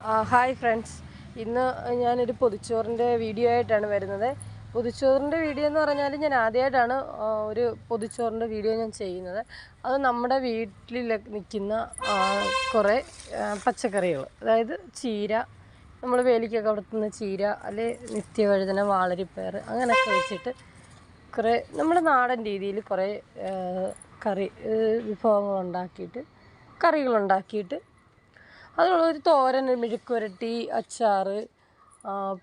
Hi friends. ഇന്ന് ഞാനൊരു പൊതിച്ചോറിന്റെ video ആയിട്ടാണ് വരുന്നത്. പൊതിച്ചോറിന്റെ വീഡിയോ എന്ന് പറഞ്ഞാൽ ഞാൻ ആദ്യമായിട്ടാണ് ഒരു പൊതിച്ചോറിന്റെ വീഡിയോ ഞാൻ ചെയ്യുന്നത്. അത് നമ്മുടെ വീട്ടിൽ നിൽക്കുന്ന കുറേ പച്ചക്കറികൾ അതായത് ചീര നമ്മൾ വേലിക്കൊക്കെ വളർത്തുന്ന ചീര അല്ലെ നിത്യവഴുതന വാളരിപ്പയർ അങ്ങനെയൊക്കെ വെച്ചിട്ട് കുറേ നമ്മുടെ നാടൻ രീതിയിൽ കുറേ കറി വിഭവങ്ങൾ ഉണ്ടാക്കിയിട്ട് കറികളുണ്ടാക്കിയിട്ട് അതിനുള്ള ഒരു തോരൻ മെഴുക്കുരട്ടി അച്ചാർ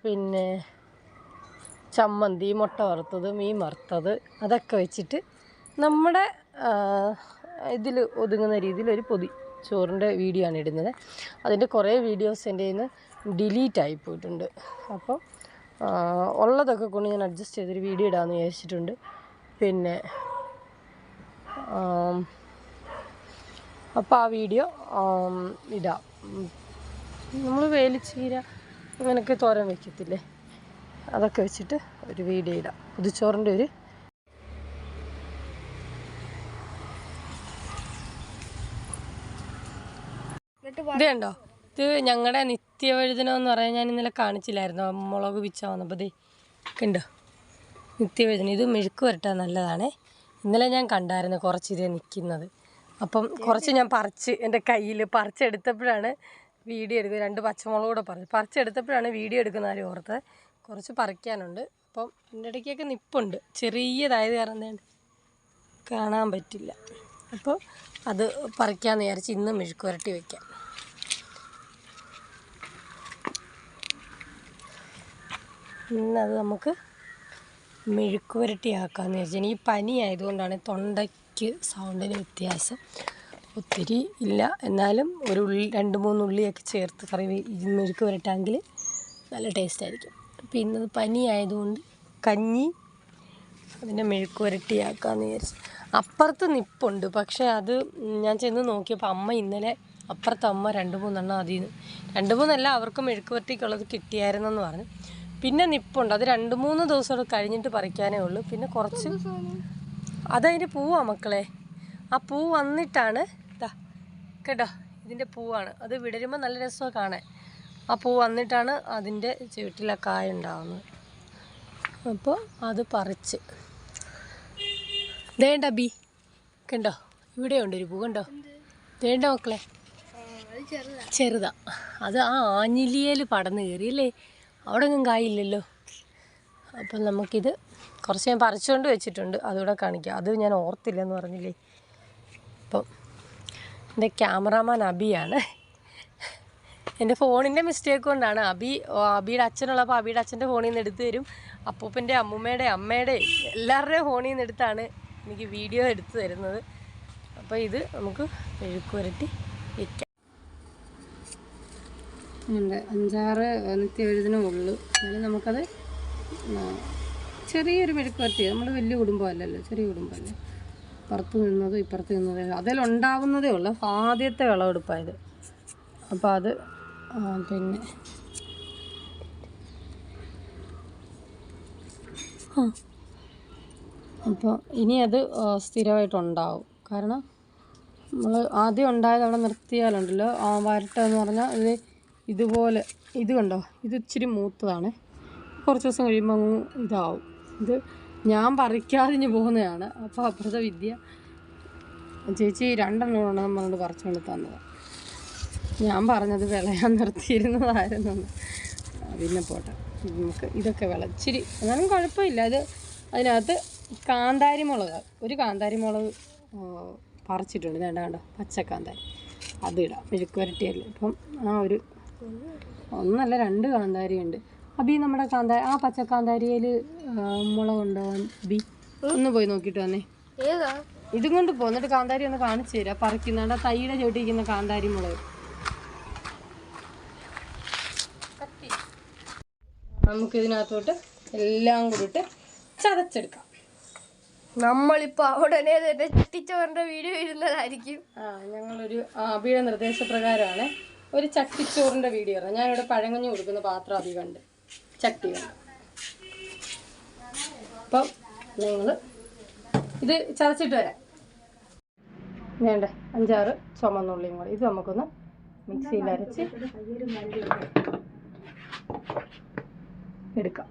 പിന്നെ ചമ്മന്തി മുട്ട വറുത്തത് മീൻ വറുത്തത് അതൊക്കെ വെച്ചിട്ട് നമ്മുടെ ഇതിൽ ഒതുങ്ങുന്ന രീതിയിൽ ഒരു പൊതി ചോറിന്റെ വീഡിയോ ആണ് ഇടുന്നത്. അതിന്റെ കുറേ വീഡിയോസ് എന്റെ നിന്ന് ഡിലീറ്റ് ആയി പോയിട്ടുണ്ട്. അപ്പോൾ ഉള്ളതൊക്കെ കൊണ്ട് ഞാൻ അഡ്ജസ്റ്റ് ചെയ്തൊരു വീഡിയോ ഇടാമെന്ന് വിചാരിച്ചിട്ടുണ്ട്. പിന്നെ അപ്പോൾ ആ വീഡിയോ ഇടാം. നമ്മൾ വേലിച്ചീര അങ്ങനെയൊക്കെ തോരൻ വെക്കത്തില്ലേ? അതൊക്കെ വെച്ചിട്ട് ഒരു വീഡിയോ ഇടാം. പുതുച്ചോറിന്റെ ഒരു ഇതുണ്ടോ? ഇത് ഞങ്ങളുടെ നിത്യവഴുതനം എന്ന് പറയാൻ ഞാൻ ഇന്നലെ കാണിച്ചില്ലായിരുന്നു. മുളക് പിച്ച വന്നപ്പോൾ ദേ ഉണ്ടോ നിത്യവഴുതനം. ഇത് മെഴുക്ക് വരട്ടാൻ നല്ലതാണേ. ഇന്നലെ ഞാൻ കണ്ടായിരുന്നു കുറച്ച് ഇത് നിൽക്കുന്നത് അപ്പം കുറച്ച് ഞാൻ പറിച്ച് എന്റെ കയ്യിൽ പറിച്ചെടുത്തപ്പോഴാണ് വീഡിയോ എടുക്കുക രണ്ട് പച്ചമുളക് കൂടെ പറിച്ച്. പറിച്ചെടുത്തപ്പോഴാണ് വീഡിയോ എടുക്കുന്ന കാര്യം ഓർത്ത് കുറച്ച് പറിക്കാനുണ്ട്. അപ്പം എന്റെ ഇടയ്ക്കൊക്കെ നിപ്പുണ്ട്. ചെറിയതായത് കാരണം കാണാൻ പറ്റില്ല. അപ്പോൾ അത് പറിക്കാമെന്ന് വിചാരിച്ച് ഇന്ന് മെഴുക്ക് വരട്ടി വയ്ക്കാം ഇന്നത് നമുക്ക് മെഴുക്ക് ആക്കാമെന്ന് വിചാരിച്ചു. ഈ പനി ആയതുകൊണ്ടാണ് തൊണ്ടയ്ക്ക് സൗണ്ടിന് വ്യത്യാസം. ഒത്തിരി ഇല്ല. എന്നാലും ഒരു ഉള്ളി രണ്ട് മൂന്ന് ഉള്ളിയൊക്കെ ചേർത്ത് കറി മെഴുക്ക് വരട്ടാങ്കിൽ നല്ല ടേസ്റ്റ് ആയിരിക്കും. പിന്നെ പനി ആയതുകൊണ്ട് കഞ്ഞി അതിന്റെ മെഴുക്ക് പുരട്ടിയാക്കാമെന്ന് വിചാരിച്ചു. അപ്പുറത്ത് നിപ്പുണ്ട്. പക്ഷേ അത് ഞാൻ ചെന്ന് നോക്കിയപ്പോൾ അമ്മ ഇന്നലെ അപ്പുറത്ത് അമ്മ രണ്ട് മൂന്നെണ്ണം അതിൽ നിന്ന് രണ്ട് മൂന്നല്ല അവർക്ക് മെഴുക്ക് വരട്ടിക്കുള്ളത് കിട്ടിയായിരുന്നെന്ന് പറഞ്ഞു. പിന്നെ നിപ്പുണ്ട്. അത് രണ്ട് മൂന്ന് ദിവസം കഴിഞ്ഞിട്ട് പറിക്കാനേ ഉള്ളൂ. പിന്നെ കുറച്ച് അതതിന്റെ പൂവാ മക്കളെ. ആ പൂ വന്നിട്ടാണ് കേട്ടോ ഇതിന്റെ പൂവാണ്. അത് വിടരുമ്പോൾ നല്ല രസമാണ് കാണാൻ. ആ പൂ വന്നിട്ടാണ് അതിന്റെ ചുവട്ടിലെ കായ ഉണ്ടാവുന്നത്. അപ്പോൾ അത് പറിച്ച്. ദേണ്ട ബി? കണ്ടോ? ഇവിടെയുണ്ട് ഒരു പൂ കണ്ടോ? ദേണ്ട മക്കളെ? ചെറുതാ. അത് ആ ആഞ്ഞിലിയേൽ പടന്ന് കയറിയല്ലേ അവിടെ ഒന്നും കായില്ലല്ലോ അപ്പം നമുക്കിത് കുറച്ച് ഞാൻ പറിച്ചുകൊണ്ട് വെച്ചിട്ടുണ്ട്. അതുകൂടെ കാണിക്കാം. അത് ഞാൻ ഓർത്തില്ലെന്ന് പറഞ്ഞില്ലേ? അപ്പം എന്റെ ക്യാമറാമാൻ അബിയാണ്. എന്റെ ഫോണിന്റെ മിസ്റ്റേക്ക് കൊണ്ടാണ് അബി അബിയുടെ അച്ഛനുള്ളപ്പോൾ അബിയുടെ അച്ഛന്റെ ഫോണിൽ നിന്ന് എടുത്തു തരും. അപ്പൂപ്പന്റെ അമ്മൂമ്മയുടെ അമ്മയുടെ എല്ലാവരുടെയും ഫോണിൽ നിന്ന് എടുത്താണ് എനിക്ക് വീഡിയോ എടുത്തു തരുന്നത്. അപ്പോൾ ഇത് നമുക്ക് എഴുക്ക് വരട്ടി വയ്ക്കാം ഉണ്ട് അഞ്ചാറ് നിത്യവഴുതിനേ ഉള്ളൂ. എന്നാലും നമുക്കത് ചെറിയൊരു മെഴുക്ക് പുരട്ടി നമ്മൾ വലിയ കുടുംബമല്ലല്ലോ ചെറിയ കുടുംബമല്ലേ? പുറത്ത് നിന്നതും ഇപ്പുറത്ത് നിന്നതും അതിലുണ്ടാവുന്നതേ ഉള്ളൂ. ആദ്യത്തെ വിളവെടുപ്പായത്. അപ്പോൾ അത് പിന്നെ. ആ. അപ്പോൾ ഇനി അത് സ്ഥിരമായിട്ടുണ്ടാവും. കാരണം നമ്മൾ ആദ്യം ഉണ്ടായത് അവിടെ നിർത്തിയാലുണ്ടല്ലോ. ആ വരട്ടെന്ന് പറഞ്ഞാൽ ഇത് ഇതുപോലെ ഇത് കണ്ടോ? ഇത് ഇച്ചിരി മൂത്തതാണ്. കുറച്ച് ദിവസം കഴിയുമ്പോൾ അങ്ങ് ഇതാവും. ഇത് ഞാൻ പറിക്കാതിഞ്ഞ് പോകുന്നതാണ്. അപ്പോൾ അപ്പുറത്തെ വിദ്യ ചേച്ചി രണ്ടെണ്ണം ഉണ്ടെന്ന് പറഞ്ഞിട്ട് പറിച്ചുകൊണ്ട് തന്നത്. ഞാൻ പറഞ്ഞത് വിളയാൻ നിർത്തിയിരുന്നതായിരുന്നു. പിന്നെ പോട്ടെ. നമുക്ക് ഇതൊക്കെ വിള ഇച്ചിരി എന്നാലും കുഴപ്പമില്ല. അത് അതിനകത്ത് കാന്താരി മുളക് ഒരു കാന്താരി മുളക് പറിച്ചിട്ടുണ്ട്. വേണ്ട പച്ചക്കാന്താരി അത് ഇടാം. മെഴുക്ക് വരട്ടിയല്ലേ ഇപ്പം ആ ഒരു ഒന്നല്ല രണ്ട് കാന്താരി ഉണ്ട് അബി നമ്മുടെ കാന്താരി ആ പച്ച പച്ചക്കാന്താരിയിൽ മുളകുണ്ടോ അബി? ഒന്ന് പോയി നോക്കിട്ട് വന്നേ. ഏതാ? ഇതും കൊണ്ട് പോന്നിട്ട് കാന്താരി ഒന്ന് കാണിച്ചു തരാം. പറിക്കുന്നുണ്ട്. തൈയുടെ ചോട്ടിരിക്കുന്ന കാന്താരി മുളക്. നമുക്ക് ഇതിനകത്തോട്ട് എല്ലാം കൂടിട്ട് ചതച്ചെടുക്കാം. നമ്മളിപ്പോ അവിടെ തന്നെ ചട്ടിച്ചോറിന്റെ വീഡിയോ ഇടുന്നതായിരിക്കും. ആ ഞങ്ങളൊരു അബിയുടെ നിർദ്ദേശപ്രകാരമാണ് ഒരു ചട്ടിച്ചോറിന്റെ വീഡിയോ ഞാൻ ഞാനിവിടെ പഴങ്ങഞ്ഞു കൊടുക്കുന്ന പാത്രം അബി കണ്ട്. ചട്ടി വേണം അപ്പം ഞങ്ങൾ ഇത് ചതച്ചിട്ട് വരാം. വേണ്ട? അഞ്ചാറ് ചുമന്നുള്ളിയും കൂടി. ഇത് നമുക്കൊന്ന് മിക്സിയിൽ അരച്ച് എടുക്കാം.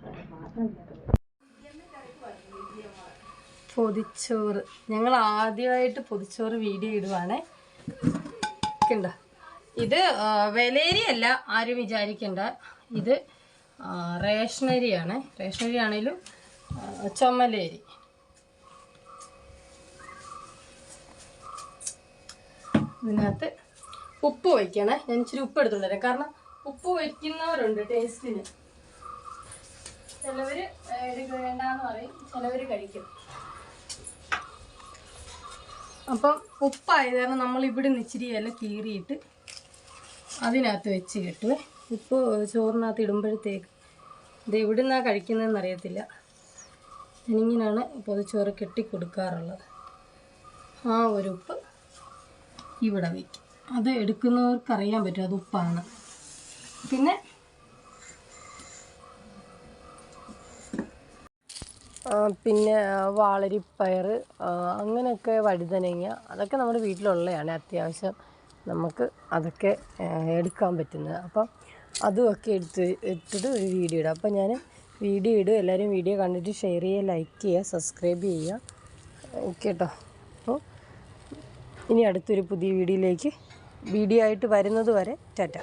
പൊതിച്ചോറ്. ഞങ്ങൾ ആദ്യമായിട്ട് പൊതിച്ചോറ് വീഡിയോ ഇടുവാണേ. ഇത് അല്ല ആരും വിചാരിക്കണ്ട. ഇത് റേഷനരിയാണ്. റേഷനരി ആണെങ്കിലും ചുമലേരി. ഇതിനകത്ത് ഉപ്പ് വയ്ക്കണേ. ഞാൻ ഇച്ചിരി ഉപ്പ് എടുത്തോണ്ട് വരാം. കാരണം ഉപ്പ് വയ്ക്കുന്നവരുണ്ട് ടേസ്റ്റിന്. ചിലവര് വേണ്ടാന്ന് പറയും. ചിലവര് കഴിക്കും. അപ്പം ഉപ്പായത് കാരണം നമ്മൾ ഇവിടെ നിന്ന് ഇച്ചിരി ഇല കീറിയിട്ട് അതിനകത്ത് വെച്ച് കെട്ടുവേ. ഉപ്പ് ചോറിനകത്ത് ഇടുമ്പോഴത്തേക്ക് ഇത് എവിടെ നിന്നാണ് കഴിക്കുന്നതെന്ന് അറിയത്തില്ല. ഞാനിങ്ങനെയാണ് പൊതിച്ചോറ് കെട്ടി കൊടുക്കാറുള്ളത് ആ ഒരു ഉപ്പ് ഇവിടെ വയ്ക്കും. അത് എടുക്കുന്നവർക്ക് അറിയാൻ പറ്റും അത് ഉപ്പാണ്. പിന്നെ പിന്നെ വാളരിപ്പയർ അങ്ങനെയൊക്കെ വഴുതനങ്ങ അതൊക്കെ നമ്മുടെ വീട്ടിലുള്ളതാണ് അത്യാവശ്യം നമുക്ക് അതൊക്കെ എടുക്കാൻ പറ്റുന്നത്. അപ്പം അതുമൊക്കെ എടുത്ത് ഇട്ടിട്ട് ഒരു വീഡിയോ ഇടാം. അപ്പം ഞാൻ വീഡിയോ ഇടും. എല്ലാവരും വീഡിയോ കണ്ടിട്ട് ഷെയർ ചെയ്യുക ലൈക്ക് ചെയ്യുക സബ്സ്ക്രൈബ് ചെയ്യുക. കേട്ടോ അപ്പോൾ ഇനി അടുത്തൊരു പുതിയ വീഡിയോയിലേക്ക് വീഡിയോ ആയിട്ട് വരുന്നത് വരെ ടാറ്റ.